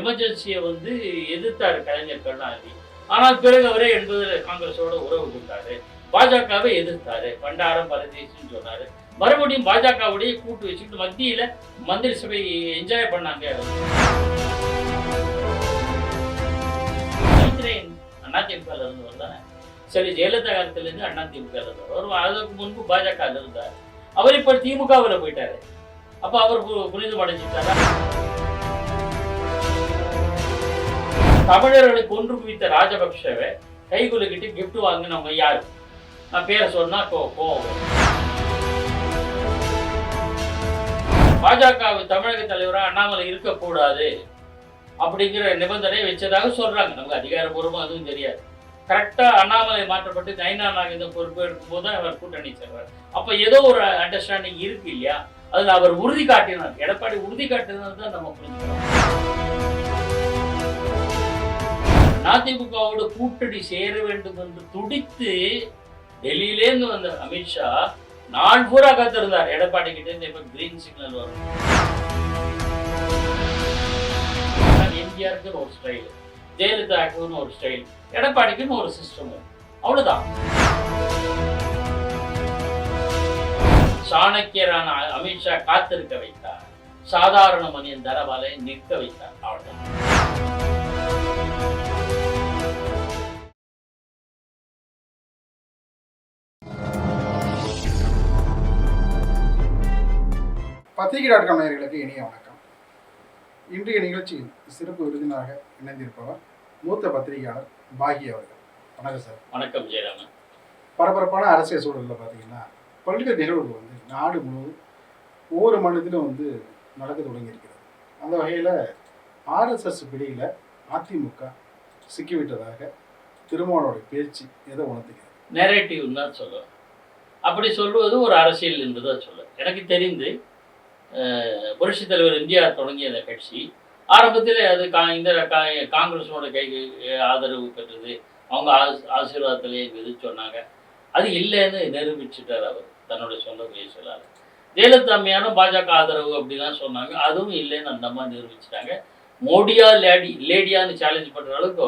எமர்ஜென்சியை வந்து எதிர்த்தார் கலைஞர் கருணாநிதி. ஆனால் பிறகு அவரே எண்பதுல காங்கிரஸோட உறவு கொண்டாரு. பாஜகவை எதிர்த்தாரு. பண்டாரம் பரதேசின்னு சொன்னாரு. மறுபடியும் பாஜகவுடைய கூட்டு வச்சுக்கிட்டு மத்தியில மந்திரி சபை என்ஜாய் பண்ணாங்க அண்ணா திமுகல இருந்து வந்தாங்க சரி ஜெயலலிதா காலத்துல இருந்து திமுகல இருந்தார் அவர் அதுக்கு முன்பு பாஜக இருந்தார். அவர் இப்ப திமுகவில் போயிட்டாரு. அப்ப அவர் பு- புனிதம் அடைஞ்சிட்டாரா தமிழர்களை கொன்று குவித்த ராஜபக்ஷவை கைகுலுக்கிட்டு கிஃப்ட் வாங்கினவங்க யாரு? நான் பேரை சொன்னா கோ கோவம் பாஜக தமிழக தலைவராக அண்ணாமலை இருக்கக்கூடாது அப்படிங்கிற நிபந்தனை வச்சதாக சொல்றாங்க. நமக்கு அதிகாரபூர்வமாக அதுவும் தெரியாது. கரெக்டாக அண்ணாமலை மாற்றப்பட்டு நைனா நாகேந்திரன் எடுக்கும்போது போது அவர் கூட்டணி செல்வார் அப்போ ஏதோ ஒரு அண்டர்ஸ்டாண்டிங் இருக்கு இல்லையா? அதில் அவர் உறுதி காட்டினார். எடப்பாடி உறுதி காட்டினது தான் நம்ம புரிஞ்சுக்கிறோம். அதிமுகவோட கூட்டணி சேர வேண்டும் என்று துடித்து டெல்லியிலேருந்து வந்த அமித்ஷா நாள் பூரா காத்திருந்தார். எடப்பாடி கிட்ட இருந்து இப்ப கிரீன் சிக்னல் வரும்? எம்ஜிஆருக்குன்னு ஒரு ஸ்டைல் ஜெயலலிதாக்குன்னு ஒரு ஸ்டைல் எடப்பாடிக்குன்னு ஒரு சிஸ்டம் அவ்வளவுதான். சாணக்கியரான அமித்ஷா காத்திருக்க வைத்தார். சாதாரண மனிதன் தரவாலை நிற்க வைத்தார். அவ்வளவுதான். பத்திரிகை டாட் காம் நேயர்களுக்கு இனிய வணக்கம். இன்றைய நிகழ்ச்சியில் சிறப்பு விருதினாக இணைந்திருப்பவர் மூத்த பத்திரிகையாளர் பாகி அவர்கள். வணக்கம் சார். வணக்கம் ஜெயராமன். பரபரப்பான அரசியல் சூழலில் பார்த்தீங்கன்னா பல்வேறு நிகழ்வுகள் வந்து நாடு முழுவதும் ஒவ்வொரு மாநிலத்திலும் வந்து நடக்க தொடங்கியிருக்கிறது. அந்த வகையில் ஆர்எஸ்எஸ் பிடியில் அதிமுக சிக்கிவிட்டதாக திருமாவளோட பேச்சு எதை உணர்த்துகிறது? நெரேட்டிவ் தான் சொல்லுவேன். அப்படி சொல்லுவது ஒரு அரசியல் என்று தான் சொல்லுவேன். எனக்கு தெரிந்து புரட்சித் தலைவர் எம்ஜிஆர் தொடங்கிய அந்த கட்சி. ஆரம்பத்தில் அது கா இந்த கா காங்கிரஸோட கை ஆதரவு பெற்றது. அவங்க ஆசீர்வாதத்திலே இது சொன்னாங்க. அது இல்லைன்னு நிரூபிச்சிட்டார் அவர் தன்னுடைய சொந்த பேசலால் ஜெயலலிதா அம்மையாரும் பாஜக ஆதரவு அப்படிலாம் சொன்னாங்க. அதுவும் இல்லைன்னு அந்த அம்மா நிரூபிச்சிட்டாங்க. மோடியா லேடி லேடியான்னு சேலஞ்ச் பண்ணுற அளவுக்கு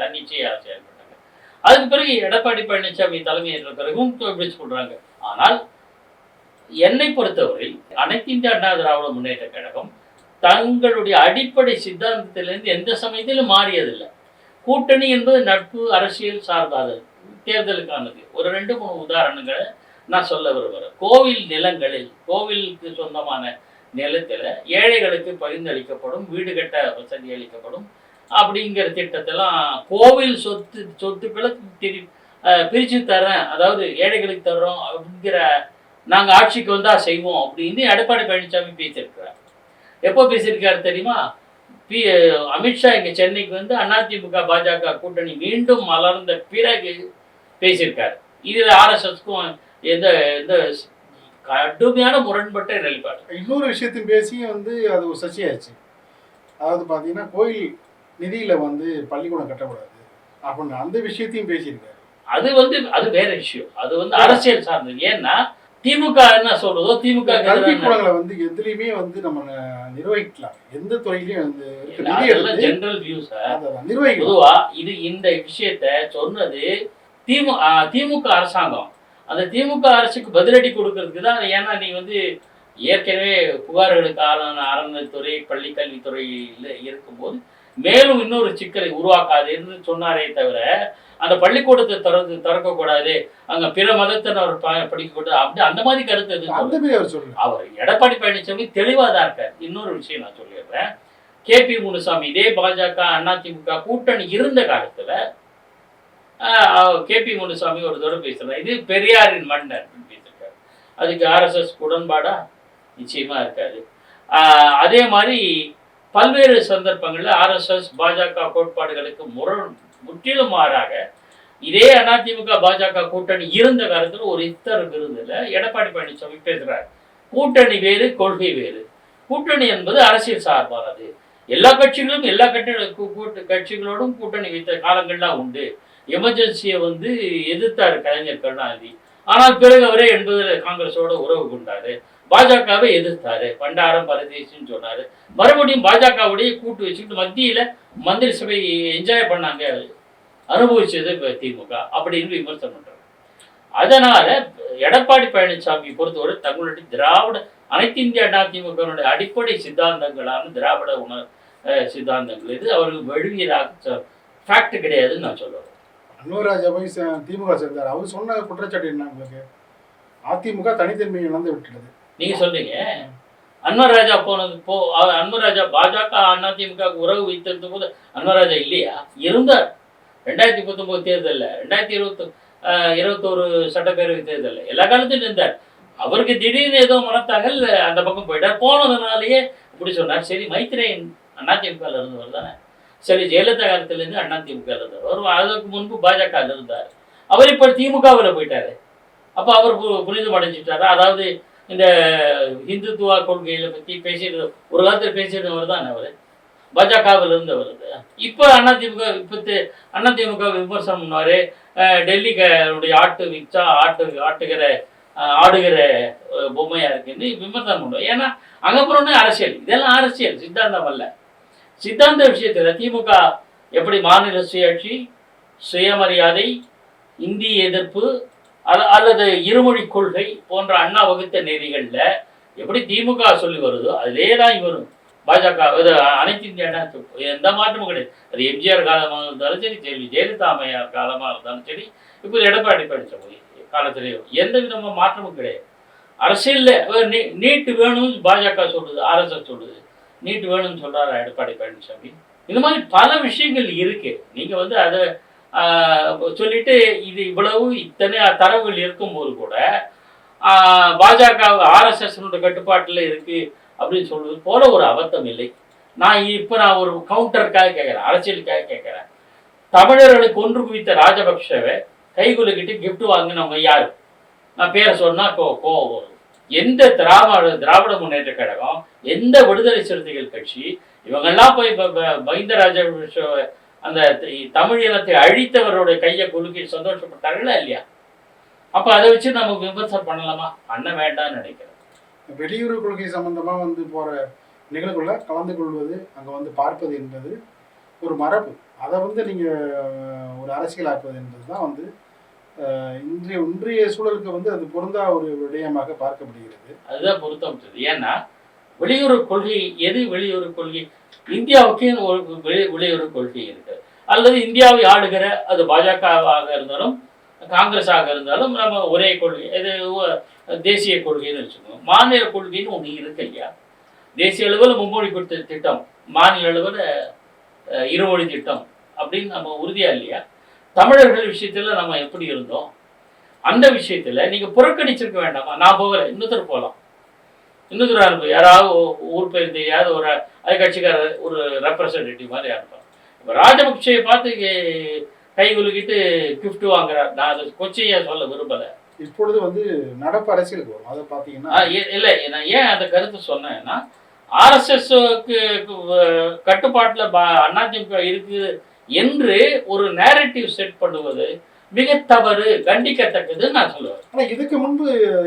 தன்னிச்சையாக செயல்பட்டாங்க. அதுக்கு பிறகு எடப்பாடி பழனிசாமி தலைமையேற்ற பிறகும் இப்படி சொல்றாங்க ஆனால் என்னை பொறுத்தவரை அனைத்து இந்திய அண்ணா திராவிட முன்னேற்ற கழகம் தங்களுடைய அடிப்படை சித்தாந்தத்திலிருந்து எந்த சமயத்திலும் மாறியதில்லை. கூட்டணி என்பது நட்பு அரசியல் சார்பாதது தேர்தலுக்கானது. ஒரு ரெண்டு மூணு உதாரணங்களை நான் சொல்ல விரும்புகிறேன். கோவில் நிலங்களில் கோவிலுக்கு சொந்தமான நிலத்தில் ஏழைகளுக்கு பகிர்ந்தளிக்கப்படும் வீடு கட்ட வசதி அளிக்கப்படும் அப்படிங்கிற திட்டத்தெல்லாம் கோவில் சொத்து சொத்துக்களை திரி பிரித்து பிரிச்சு தரேன் அதாவது ஏழைகளுக்கு தர்றோம் அப்படிங்கிற நாங்க ஆட்சிக்கு வந்தா செய்வோம் அப்படின்னு எடப்பாடி பழனிசாமி பேசியிருக்கிறார். எப்போ பேசியிருக்காரு தெரியுமா? பி அமித்ஷா இங்க சென்னைக்கு வந்து அதிமுக பாஜக கூட்டணி மீண்டும் மலர்ந்த பிறகு பேசியிருக்காரு. இதுல ஆர்எஸ்எஸ்க்கும் எந்த எந்த கடுமையான முரண்பட்ட நிலைப்பாடு. இன்னொரு விஷயத்தையும் பேசியும் வந்து அது ஒரு சர்ச்சையாச்சு. அதாவது பார்த்தீங்கன்னா கோயில் நிதியில் வந்து பள்ளிக்கூடம் கட்டக்கூடாது அப்படின்னு அந்த விஷயத்தையும் பேசியிருக்காரு. அது வந்து அது வேற விஷயம். அது வந்து அரசியல் சார்ந்தது. ஏன்னா திமுக என்ன சொல்றதோ திமுக கல்விக்கூடங்களை வந்து எதுலையுமே வந்து நம்ம நிர்வகிக்கலாம். எந்த துறையிலையும் வந்து ஜெனரல் வியூஸ் பொதுவா இது இந்த விஷயத்த சொன்னது திமு ஆ, திமுக அரசாங்கம். அந்த திமுக அரசுக்கு பதிலடி கொடுக்கறதுக்கு தான் ஏன்னா நீ வந்து ஏற்கனவே புகார்களுக்கு ஆளான அறநிலைத்துறை பள்ளி கல்வித்துறையில் இருக்கும்போது மேலும் இன்னொரு சிக்கலை உருவாக்காதுன்னு சொன்னாரே தவிர அந்த பள்ளிக்கூடத்தை திறந்து திறக்கக்கூடாது. அங்க பிற மதத்தினர் ப- படிக்கக்கூடாது. அப்படி அந்த மாதிரி கருத்து மாதிரி அவர் எடப்பாடி பழனிசாமி தெளிவாக தான் இருக்கார். இன்னொரு விஷயம் நான் சொல்லிடுறேன். கேபி முனுசாமி இதே பாஜக அதிமுக கூட்டணி இருந்த காலத்துல கேபி முனுசாமி ஒரு தடவை பேசுறாரு இது பெரியாரின் மண் அப்படின்னு பேசியிருக்காரு. அதுக்கு ஆர்எஸ்எஸ் உடன்பாடா? நிச்சயமா இருக்காது. அதே மாதிரி பல்வேறு சந்தர்ப்பங்களில் ஆர்எஸ்எஸ் பாஜக கோட்பாடுகளுக்கு முரண் முற்றிலும் மாறாக இதே அதிமுக பாஜக கூட்டணி இருந்த காலத்தில் ஒரு இத்தருக்கு இருந்ததுல எடப்பாடி பழனிசாமி பேசுறாரு. கூட்டணி வேறு கொள்கை வேறு. கூட்டணி என்பது அரசியல் சார்பானது. எல்லா கட்சிகளும் எல்லா கட்ட கூட்டு கட்சிகளோடும் கூட்டணி வைத்த காலங்கள்லாம் உண்டு. எமர்ஜென்சியை வந்து எதிர்த்தார் கலைஞர் கருணாநிதி. ஆனால் பிறகு அவரே எண்பதுல காங்கிரஸோட உறவு கொண்டாரு. பாஜகவை எதிர்த்தாரு. பண்டாரம் பரதேசின்னு சொன்னாரு. மறுபடியும் பாஜகவுடைய கூட்டு வச்சுக்கிட்டு மத்தியில மந்திரி சபை என்ஜாய் பண்ணாங்க. அனுபவிச்சது திமுக அப்படின்னு விமர்சனம் பண்றாங்க. அதனால எடப்பாடி பழனிசாமி பொறுத்தவரை தங்களுடைய திராவிட அனைத்து இந்திய அண்ணா திமுகவினுடைய அடிப்படை சித்தாந்தங்களான திராவிட உணர் சித்தாந்தங்கள் இது. அவருக்கு வெளியீடாக ஃபேக்ட் கிடையாதுன்னு நான் சொல்லுவேன். அன்வராஜா போய் திமுக சேர்ந்தார். அவர் சொன்ன குற்றச்சாட்டு என்ன உங்களுக்கு? அதிமுக தனித்தன்மையை இழந்து விட்டுடுது நீங்க சொல்றீங்க? அன்வர் ராஜா போனது போ அ- அன்வர் ராஜா பாஜக அதிமுக உறவு வைத்திருந்த போது அன்வர் ராஜா இல்லையா? இருந்தார். ரெண்டாயிரத்தி பத்தொன்பது தேர்தலில் ரெண்டாயிரத்தி இருபத்தி இருபத்தோரு சட்டப்பேரவை தேர்தலில் எல்லா காலத்திலும் இருந்தார். அவருக்கு திடீர்னு ஏதோ மனத்தாங்கல் அந்த பக்கம் போயிட்டார். போனதுனாலேயே இப்படி சொன்னார். சரி மைத்திரேயன் அதிமுகவில் இருந்தவர் தானே. சரி ஜெயலலிதா காலத்துலேருந்து அண்ணா திமுக அவர் அதுக்கு முன்பு பாஜக இருந்தார் அவர் இப்போ திமுகவில் போயிட்டாரு. அப்போ அவர் பு- அடைஞ்சிட்டாரு அதாவது இந்த இந்துத்துவா கொள்கைகளை பற்றி பேசிட்டு ஒரு காலத்தில் பேசிட்டவர் தான் அவர். பாஜகவில் இருந்தவர் இப்போ அதிமுக இப்போ அதிமுக விமர்சனம் பண்ணுவார். டெல்லிக்கு ஆட்டு விச்சா ஆட்டு ஆட்டுகிற ஆடுகிற பொம்மையாக இருக்குன்னு விமர்சனம் பண்ணுவார். ஏன்னா அங்கே போனோடனே அரசியல். இதெல்லாம் அரசியல். சித்தாந்தம் அல்ல. சித்தாந்த விஷயத்தில் திமுக எப்படி மாநில சுயாட்சி சுயமரியாதை இந்திய எதிர்ப்பு அல்ல- அல்லது இருமொழி கொள்கை போன்ற அண்ணா வகுத்த நெறிகளில் எப்படி திமுக சொல்லி வருதோ அதிலே தான் இவரும் பாஜக இது அனைத்து இந்திய அண்ணா எந்த மாற்றமும் கிடையாது. அது எம்ஜிஆர் காலமாக இருந்தாலும் சரி ஜெயலலிதா ஜெயலலிதா அம்மையார் காலமாக இருந்தாலும் சரி இப்போ எடப்பாடி பழனிசாமி காலத்திலேயும் எந்த விதமான மாற்றமும் கிடையாது. அரசியலில் நீ- நீட்டு வேணும்னு பாஜக சொல்லுது ஆர்எஸ்எஸ் சொல்லுது. நீட்டு வேணும்னு சொல்கிறாரா எடப்பாடி பழனிசாமி. இந்த மாதிரி பல விஷயங்கள் இருக்குது நீங்கள் வந்து அதை சொல்லிட்டு இது இவ்வளவு இத்தனை தரவுகள் இருக்கும்போது கூட பாஜக ஆர்எஸ்எஸ்னோட கட்டுப்பாட்டில் இருக்குது அப்படின்னு சொல்வது போல ஒரு அபத்தம் இல்லை. நான் இப்போ நான் ஒரு கவுண்டருக்காக கேட்குறேன் அரசியலுக்காக கேட்குறேன். தமிழர்களுக்கு ஒன்று குவித்த ராஜபக்ஷவை கைகுலுக்கிட்டு கிஃப்ட் வாங்கினவங்க யார்? நான் பேரை சொன்னால் கோ கோவம் வரும். எந்த திராவிட திராவிட முன்னேற்ற கழகம் எந்த விடுதலை சிறுத்தைகள் கட்சி இவங்கெல்லாம் போய் மஹிந்த ராஜபக்ஷ அந்த தமிழ் இனத்தை அழித்தவருடைய கையை குலுக்கி சந்தோஷப்பட்டார்களா இல்லையா? அப்ப அதை வச்சு நம்ம விமர்சனம் பண்ணலாமா? பண்ண வேண்டாம்னு நினைக்கிறேன். வெளியுறவு கொள்கை சம்பந்தமா வந்து போற நிகழ்வுல கலந்து கொள்வது அங்க வந்து பார்ப்பது என்பது ஒரு மரபு. அதை வந்து நீங்க ஒரு அரசியலாக்குவது என்பது தான் வந்து இன்றைய இன்றைய சூழலுக்கு வந்து அது பொருந்தா ஒரு விடயமாக பார்க்கப்படுகிறது. அதுதான் பொருத்தம் ஏன்னா வெளியுறவு கொள்கை எது வெளியுறவு கொள்கை? இந்தியாவுக்கு ஒரு வெளி- வெளியுறவு கொள்கை இருக்கு. அல்லது இந்தியாவை ஆளுகிற அது பாஜகவாக இருந்தாலும் காங்கிரஸாக இருந்தாலும் நம்ம ஒரே கொள்கை இது தேசிய கொள்கைன்னு வச்சுக்கோங்க. மாநில கொள்கைன்னு ஒன்று இருக்கு இல்லையா தேசிய அளவில் மும்மொழி கொடுத்த திட்டம் மாநில அளவில் இருமொழி திட்டம் அப்படின்னு நம்ம உறுதியாக இல்லையா? தமிழர்கள் விஷயத்துல நம்ம எப்படி இருந்தோம்? அந்த விஷயத்துல நீங்க புறக்கணிச்சிருக்க வேண்டாமா? நான் போகல இன்னொருத்தர் போகலாம் இன்னொருத்தர் அனுப்பு யாராவது ஊர் பேர் தெரியாத ஒரு அது கட்சிக்காரர் ஒரு ரெப்ரசன்டேட்டிவ் மாதிரி அனுப்பலாம் இப்போ ராஜபக்சேயை பார்த்து கே- குலுக்கிட்டு கிஃப்ட் வாங்குறார். நான் அதை கொச்சையா சொல்ல விரும்பல. இப்பொழுது வந்து நடப்பு அரசியலுக்கு வரும். அதை பார்த்தீங்கன்னா இல்லை நான் ஏன் அந்த கருத்து சொன்னேன்னா ஆர்எஸ்எஸ்க்கு கட்டுப்பாட்டில் அதிமுக இருக்கு என்று ஒரு நேரட்டிவ் செட் பண்ணுவது மிக தவறு கண்டிக்கத்தக்கது நான் சொல்லுவேன். ஆனா இதுக்கு முன்பு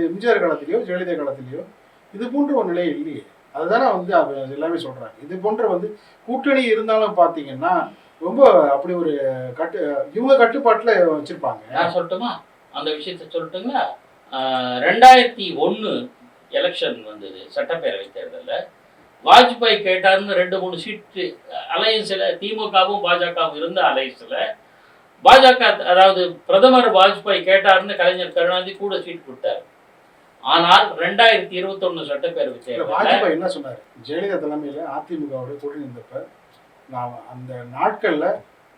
எம்ஜிஆர் காலத்திலயோ ஜெயலலிதா காலத்திலயோ இது போன்ற ஒரு நிலை இல்லையே. அதுதானே வந்து எல்லாமே சொல்றாங்க. இது போன்ற வந்து கூட்டணி இருந்தாலும் பாத்தீங்கன்னா ரொம்ப அப்படி ஒரு கட்டு இவங்க கட்டுப்பாட்டுல வச்சிருப்பாங்க. நான் சொல்லட்டுமா? அந்த விஷயத்த சொல்லட்டுங்களா? ரெண்டாயிரத்தி ஒன்று எலெக்ஷன் வந்தது சட்டப்பேரவை தேர்தலில். வாஜ்பாய் கேட்டாருன்னு ரெண்டு மூணு சீட்டு அலையன்ஸில் திமுகவும் பாஜகவும் இருந்த அலையன்ஸில் பாஜக அதாவது பிரதமர் வாஜ்பாய் கேட்டாருன்னு கலைஞர் கருணாநிதி கூட சீட் கொடுத்தாரு. ஆனால் ரெண்டாயிரத்தி இருபத்தொன்னு சட்டப்பேரவை இல்ல, தேர்தலில் வாஜ்பாய் என்ன சொன்னாரு? ஜெயலலிதா தலைமையில அதிமுகவோட கூட்டணி இருந்தப்ப நான் அந்த நாட்கள்ல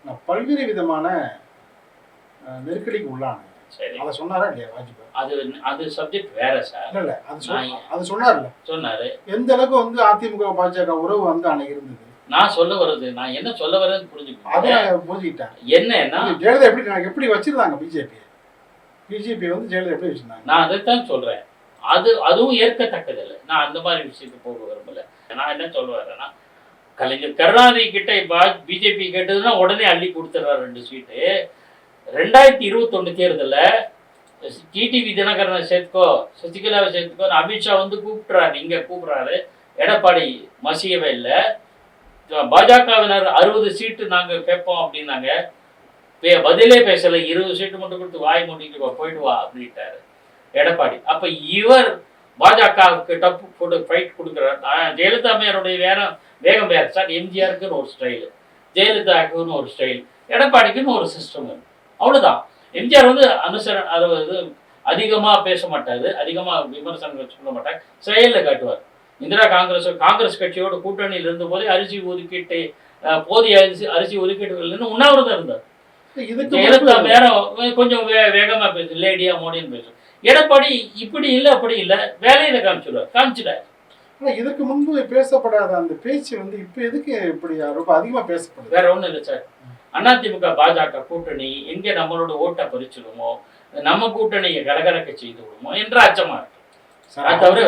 நான் பல்வேறு விதமான நெருக்கடிக்கு உள்ளானேன். சரி. அதை சொன்னாரா இல்லையா வாஜ்பாய்? அது அது சப்ஜெக்ட் வேற சார் இல்ல இல்ல அது அது சொன்னார்ல. சொன்னாரு. எந்த அளவுக்கு வந்து அதிமுக பாஜக உறவு வந்து அன்னைக்கு இருந்தது நான் சொல்ல வர்றது நான் என்ன சொல்ல வரேன்னு அதை புரிஞ்சுக்கோங்க நான் புரிஞ்சுக்கிட்டேன் என்னன்னா ஜெயலலிதா எப்படி நான் எப்படி வச்சிருந்தாங்க பிஜேபி? பிஜேபி வந்து ஜெயலலிதா எப்படி வச்சிருந்தாங்க? நான் அதைத்தான் சொல்றேன். அது அதுவும் ஏற்கத்தக்கதில்லை. நான் அந்த மாதிரி விஷயத்துக்கு போக விரும்பல. நான் என்ன சொல்ல வரேன்னா கலைஞர் கருணாநிதி கிட்ட பிஜேபி கேட்டதுன்னா உடனே அள்ளி கொடுத்துட்றாரு ரெண்டு சீட்டு ரெண்டாயிரத்தி இருபத்தொன்னு தேர்தலில் டிடிவி தினகரனை சேர்த்துக்கோ சசிகலாவை சேர்த்துக்கோ அமித்ஷா வந்து கூப்பிட்றாரு இங்கே கூப்பிட்றாரு. எடப்பாடி மசியவே இல்லை. பாஜகவினர் அறுபது சீட்டு நாங்கள் கேட்போம் அப்படின்னாங்க. பே- பதிலே பேசலை இருபது சீட்டு மட்டும் கொடுத்து வாய் மூடிட்டு வா, போயிட்டு வா அப்படின்ட்டாரு எடப்பாடி. அப்போ இவர் பாஜகவுக்கு டப்பு போட்டு ஃபைட் கொடுக்குறார். ஜெயலலிதா அம்மையாருடைய வேகம் வேகம் வேறு. சார் எம்ஜிஆருக்குன்னு ஒரு ஸ்டைலு ஜெயலலிதாவுக்குன்னு ஒரு ஸ்டைல் எடப்பாடிக்குன்னு ஒரு சிஸ்டம் அவ்வளவுதான். எம்ஜிஆர் வந்து அனுசர அதாவது அதிகமா பேச மாட்டாரு அதிகமா விமர்சனங்கள் சொல்ல மாட்டார் செயல்ல காட்டுவார். இந்திரா காங்கிரஸ் காங்கிரஸ் கட்சியோட கூட்டணியில் இருந்த போதே அரிசி ஒதுக்கீட்டு போதிய அரிசி அரிசி ஒதுக்கீடுகள்னு உண்ணாவிரதம் இருந்தார். இதுக்கு ஜெயலலிதா வேற கொஞ்சம் வே வேகமா பேசு லேடியா மோடின்னு பேசும் எடப்பாடி இப்படி இல்லை அப்படி இல்லை வேலையில காமிச்சிடுவார் காமிச்சிட்டார். ஆனா இதற்கு முன்பு பேசப்படாத அந்த பேச்சு வந்து இப்ப எதுக்கு இப்படி ரொம்ப அதிகமா பேசப்படுது? வேற ஒண்ணும் இல்லை சார். அதிமுக பாஜக கூட்டணி எங்க நம்மளோட ஓட்டை பறிச்சிடுமோ நம்ம கூட்டணியை கலகலக்க செய்து விடுமோ என்ற அச்சமா இருக்கு. சார், அது தவிர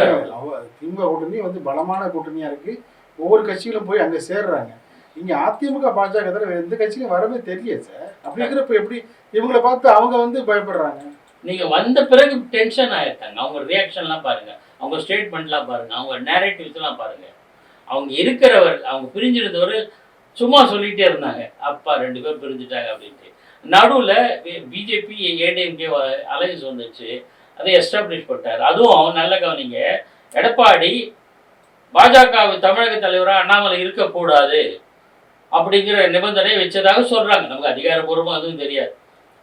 திமுக கூட்டணி வந்து பலமான கூட்டணியா இருக்கு. ஒவ்வொரு கட்சிகளும் போய் அங்க சேர்றாங்க. இங்க அதிமுக பாஜக தவிர எந்த கட்சியும் வரவே தெரியல சார். அப்படி இருக்கிறப்ப எப்படி இவங்களை பார்த்து அவங்க வந்து பயப்படுறாங்க? நீங்க வந்த பிறகு டென்ஷன் ஆயிருக்காங்க அவங்க ரியாக்ஷன்லாம் பாருங்க. அவங்க ஸ்டேட்மெண்ட்லாம் பாருங்க. அவங்க நேரேட்டிவ்ஸ்லாம் பாருங்க. அவங்க இருக்கிறவர் அவங்க பிரிஞ்சிருந்தவர் சும்மா சொல்லிட்டே இருந்தாங்க. அப்பா ரெண்டு பேரும் பிரிஞ்சுட்டாங்க அப்படின்ட்டு. நடுவில் பிஜேபி ஏடிஎம்கே அலையன்ஸ் வந்துச்சு. அதை எஸ்டாப்ளிஷ் பண்ணிட்டார். அதுவும் நல்ல கவனிங்க. எடப்பாடி பாஜக தமிழக தலைவராக அண்ணாமலை இருக்கக்கூடாது அப்படிங்கிற நிபந்தனை வச்சதாக சொல்றாங்க. நமக்கு அதிகாரபூர்வமாக அதுவும் தெரியாது.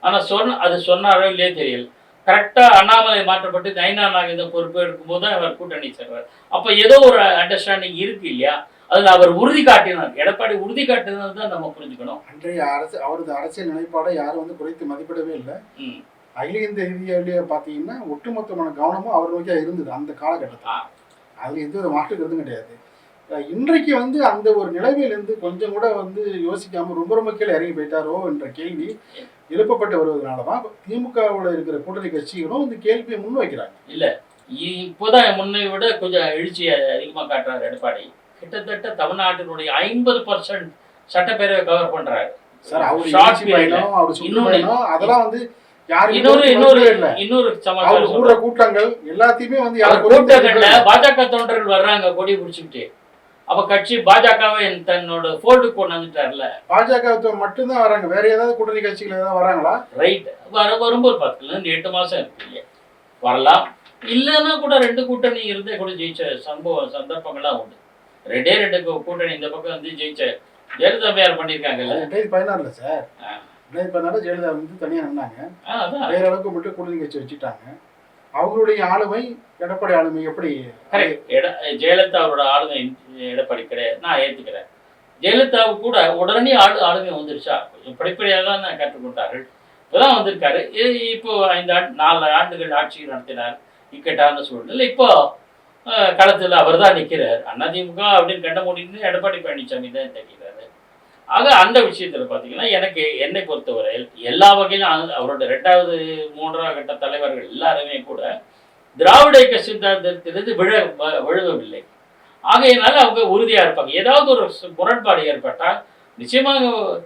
ஆனால் சொன்ன அது சொன்னாரோ இல்லையோ தெரியல. கரெக்டாக அண்ணாமலை மாற்றப்பட்டு நயனா நாகேந்திரன் பொறுப்பேற்கும் போது தான் அவர் கூட்டணி சேர்வார் அப்போ ஏதோ ஒரு அண்டர்ஸ்டாண்டிங் இருக்கு இல்லையா? அதில் அவர் உறுதி காட்டினார். எடப்பாடி உறுதி காட்டினது தான் நம்ம புரிஞ்சுக்கணும். அன்றைய அரசு அவரது அரசியல் நிலைப்பாடை யாரும் வந்து குறைத்து மதிப்பிடவே இல்லை. அகில இந்திய ரீதியிலேயே பார்த்தீங்கன்னா ஒட்டுமொத்தமான கவனமும் அவர் நோக்கியா இருந்தது அந்த காலகட்டத்தில். அதுல எந்த ஒரு மாற்று கருத்தும் கிடையாது. இன்றைக்கு வந்து அந்த ஒரு நிலைமையிலிருந்து கொஞ்சம் கூட வந்து யோசிக்காம ரொம்ப ரொம்ப கீழே இறங்கி போயிட்டாரோ என்ற கேள்வி எழுப்பப்பட்டு வருவதனாலதான் திமுகவோட இருக்கிற கூட்டணி கட்சிகளும் இந்த கேள்வியை முன்வைக்கிறாங்க. இப்போதான் முன்னை விட கொஞ்சம் எழுச்சி அதிகமாக காட்டுறாரு எடப்பாடி. கிட்டத்தட்ட தமிழ்நாட்டினுடைய ஐம்பது பர்சன்ட் சட்டப்பேரவை கவர் பண்றாரு. அதெல்லாம் வந்து இன்னொரு இன்னொரு சமாச்சாரம் கூட்டங்கள் எல்லாத்தையுமே வந்து கூட்டங்கள்ல பாஜக தொண்டர்கள் வர்றாங்க கொடி பிடிச்சிக்கிட்டு. அப்ப கட்சி பாஜகவை தன்னோட ஃபோல்டு கொண்டு வந்துட்டார்ல. பாஜக மட்டும்தான் வராங்க வேற ஏதாவது கூட்டணி கட்சிகள் ஏதாவது வராங்களா ரைட் வர வரும்போது பார்த்துக்கலாம். எட்டு மாசம் இருக்கு இல்லையா? வரலாம். இல்லைன்னா கூட ரெண்டு கூட்டணி இருந்தே கூட ஜெயிச்ச சம்பவம் சந்தர்ப்பங்கள்லாம் உண்டு. ரெண்டே ரெண்டு கூட்டணி இந்த பக்கம் வந்து ஜெயிச்ச ஜெயலலிதா அம்மையார் பண்ணியிருக்காங்கல்ல. ரெண்டாயிரத்தி பதினாறுல சார். ரெண்டாயிரத்தி பதினாறு ஜெயலலிதா வந்து தனியா நின்னாங்க. வேற அளவுக்கு மட்டும் கூட்டணி கட்சி வச்சுட்டாங்க. அவங்களுடைய ஆளுமை எடப்பாடி ஆளுமை எப்படி? ஜெயலலிதா அவரோட ஆளுமை எடப்பாடி கிடையாது. நான் ஏத்துக்கிறேன். ஜெயலலிதாவுக்கு கூட உடனே ஆளு ஆளுமை வந்துருச்சா? கொஞ்சம் படிப்படியாக தான் நான் கற்றுக்கொண்டார்கள். இப்போதான் வந்திருக்காரு. இப்போ ஐந்து ஆண்டு நாலு ஆண்டுகள் ஆட்சி நடத்தினார். இக்கட்டான சூழ்நிலை. இப்போ களத்தில் அவர் தான் நிற்கிறார் அதிமுக அப்படின்னு கண்ட முடிந்து எடப்பாடி பழனிசாமி தான் தெரிகிறாரு ஆக அந்த விஷயத்தில் பார்த்தீங்கன்னா எனக்கு என்னை பொறுத்தவரையில் எல்லா வகையிலும் அவரோட ரெண்டாவது மூன்றாவது கட்ட தலைவர்கள் எல்லாருமே கூட திராவிட இயக்க சித்தாந்தத்திலிருந்து விழ வ- ஆகையினால அவங்க உறுதியாக இருப்பாங்க. ஏதாவது ஒரு முரண்பாடு ஏற்பட்டால் நிச்சயமாக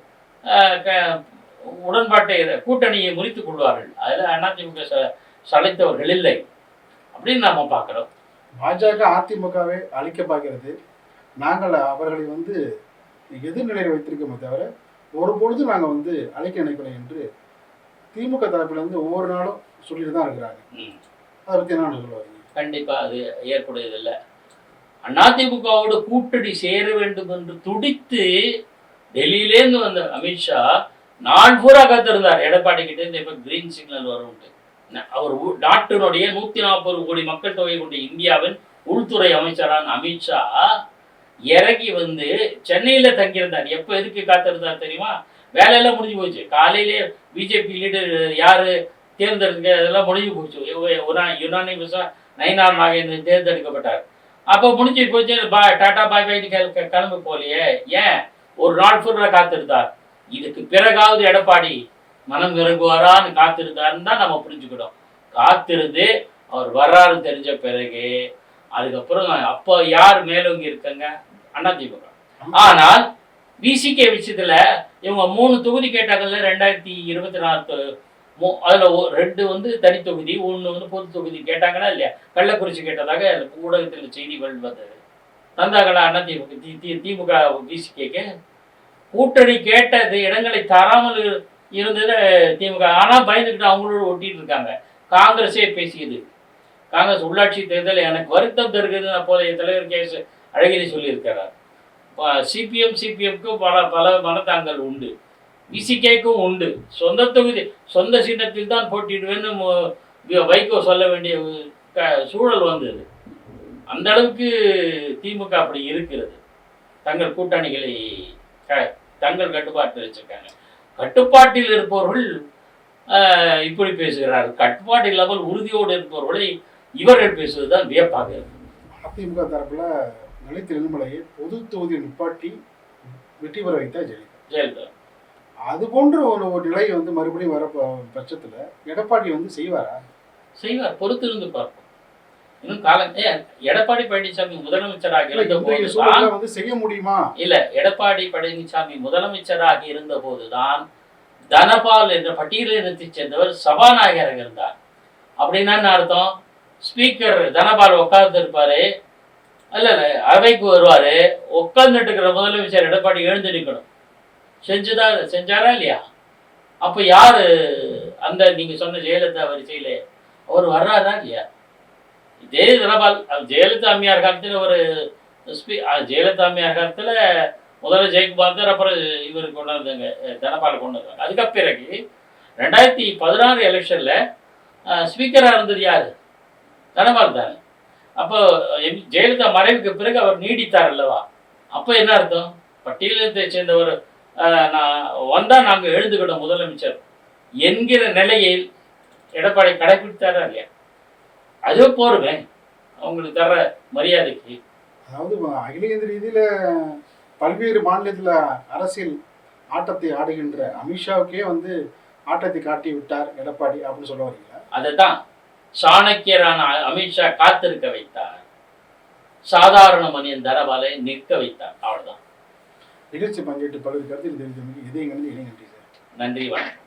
உடன்பாட்டை கூட்டணியை முறித்துக் கொள்வார்கள். அதில் அதிமுக ச- சளைத்தவர்கள் இல்லை. அப்படின்னு நாம் பார்க்குறோம். பாஜக அதிமுகவை அழிக்க பார்க்கிறது நாங்கள் அவர்களை வந்து எதிர்நிலையில் வைத்திருக்கோமே தவிர ஒரு பொழுது நாங்கள் வந்து அழிக்க நினைக்கிறோம் என்று திமுக தரப்புல இருந்து ஒவ்வொரு நாளும் சொல்லிட்டு தான் இருக்கிறாங்க. அதை பத்தி என்ன சொல்லுவாங்க கண்டிப்பா அது ஏற்புடையதில்லை அதிமுகவோட கூட்டணி சேர வேண்டும் என்று துடித்து டெல்லியிலேருந்து வந்த அமித்ஷா நாள் பூரா காத்திருந்தார். எடப்பாடி கிட்ட இப்ப கிரீன் சிக்னல் வரும்ட்டு. அவர் நாட்டினுடைய நூத்தி நாற்பது கோடி மக்கள் தொகை கொண்ட இந்தியாவின் உள்துறை அமைச்சரான அமித்ஷா இறங்கி வந்து சென்னையில தங்கியிருந்தார். எப்ப எதுக்கு காத்திருந்தார் தெரியுமா? வேலையெல்லாம் முடிஞ்சு போச்சு. காலையிலே பிஜேபி லீடர் யாரு? தேர்ந்தெடுக்க அதெல்லாம் முடிஞ்சு போச்சு. யுனானிமஸா நயினார் நாகேந்திரன் தேர்ந்தெடுக்கப்பட்டார். அப்போ முடிஞ்சு போச்சு. பா டாடா பாய் பாய் கிளம்பு போலையே. ஏன்? ஒரு நாள் ஃபுல்லாக காத்திருந்தார். இதுக்கு பிறகாவது எடப்பாடி மனம் இறங்குவாரான்னு காத்திருந்தாருன்னு தான் நம்ம புரிஞ்சுக்கிடும். காத்திருந்து அவர் வர்றாருன்னு தெரிஞ்ச பிறகு அதுக்கப்புறம் அப்போ யார் மேலோங்கி இருக்காங்க? திமுக. ஆனால் விசிகே விஷயத்துல இவங்க மூணு தொகுதி கேட்டாங்கல்ல ரெண்டாயிரத்தி இருபத்தி நாலு மூ அதுல ரெண்டு வந்து தனி தொகுதி ஒன்று வந்து பொது தொகுதி கேட்டாங்களா இல்லையா? கள்ளக்குறிச்சி கேட்டதாக ஊடகத்தில் செய்திகள் வந்தது. தந்தாங்களா அண்ணா திமுக திமுக பிசிகேக்கு கூட்டணி கேட்டது இடங்களை தராமல் இருந்தது திமுக. ஆனால் பயந்துக்கிட்டு அவங்களோட ஒட்டிட்டு இருக்காங்க. காங்கிரஸே பேசியது. காங்கிரஸ் உள்ளாட்சி தேர்தல் எனக்கு வருத்தம் தருகிறது அப்போதைய தலைவர் கே அழகிரி சொல்லியிருக்கிறார். சிபிஎம் சிபிஎம்க்கு பல பல மனத்தாங்கள் உண்டு. விசிகேக்கும் உண்டு. சொந்த தொகுதி சொந்த சின்னத்தில் தான் போட்டிடுவேன்னு வைகோ சொல்ல வேண்டிய க- சூழல் வந்தது. அந்த அளவுக்கு திமுக அப்படி இருக்கிறது. தங்கள் கூட்டணிகளை க- தங்கள் கட்டுப்பாட்டில் வச்சிருக்காங்க. கட்டுப்பாட்டில் இருப்பவர்கள் இப்படி பேசுகிறார்கள் கட்டுப்பாடு இல்லாமல் உறுதியோடு இருப்பவர்களை இவர்கள் பேசுவதுதான் வியப்பாக இருக்கு அதிமுக தரப்புல லலித் நெல்மலையை பொது தொகுதியில் நிப்பாட்டி வெற்றி பெற வைத்தா ஜெயலலிதா. ஜெயலலிதா. அது போன்ற ஒரு ஒரு நிலை வந்து மறுபடியும் வர பட்சத்துல எடப்பாடி வந்து செய்வாரா? செய்வார். பொறுத்திருந்து பார்ப்போம். இன்னும் காலம் எடப்பாடி பழனிசாமி முதலமைச்சராக இருந்த வந்து செய்ய முடியுமா? இல்ல எடப்பாடி பழனிசாமி முதலமைச்சராக இருந்த போதுதான் தனபால் என்ற பட்டியலினத்தைச் சேர்ந்தவர் சபாநாயகராக இருந்தார். அப்படின்னா அர்த்தம்? ஸ்பீக்கர் தனபால் உட்கார்ந்து இருப்பாரு இல்ல இல்ல அவைக்கு வருவாரு. உட்கார்ந்துட்டு இருக்கிற முதலமைச்சர் எடப்பாடி எழுந்து நிற்கணும் செஞ்சுதா செஞ்சாரா இல்லையா? அப்ப யாரு அந்த நீங்க சொன்ன ஜெயலலிதா வரிசையில அவர் வர்றாரா இல்லையா? இதே தனபால் ஜெயலலிதா அம்மையார் காலத்தில் ஒரு ஸ்பீ ஜெயலலிதா அம்மையார் காலத்தில் முதல்ல ஜெயக்குமார் தான் அப்புறம் இவர் கொண்டு வந்தாங்க தனபால் கொண்டு வந்தாங்க அதுக்கு பிறகு ரெண்டாயிரத்தி பதினாறு எலெக்ஷன்ல ஸ்பீக்கராக இருந்தது யார்? தனபால் தானே. அப்போ எம்- ஜெயலலிதா மறைவுக்கு பிறகு அவர் நீடித்தார் அல்லவா? அப்போ என்ன அர்த்தம்? பட்டியலத்தை சேர்ந்தவர் நான் வந்தால் நாங்கள் எழுந்துக்கிட்டோம் முதலமைச்சர் என்கிற நிலையில் எடப்பாடி கடைபிடித்தாரா இல்லையா? அது போருமே அவங்களுக்கு தர்ற மரியாதைக்கு. அதாவது அகில ரீதியில பல்வேறு மாநிலத்துல அரசியல் ஆட்டத்தை ஆடுகின்ற அமித்ஷாவுக்கே வந்து ஆட்டத்தை காட்டி விட்டார் எடப்பாடி அப்படின்னு சொல்ல வரீங்களா? அதைத்தான் சாணக்கியரான அமித்ஷா காத்திருக்க வைத்தார். சாதாரண மனிதன் தரபாலை நிற்க வைத்தார். அவ்வளவுதான். நிகழ்ச்சி பங்கேற்று பல்வேறு கருத்தில் இதயங்கள் இணைய நன்றி சார். நன்றி வணக்கம்.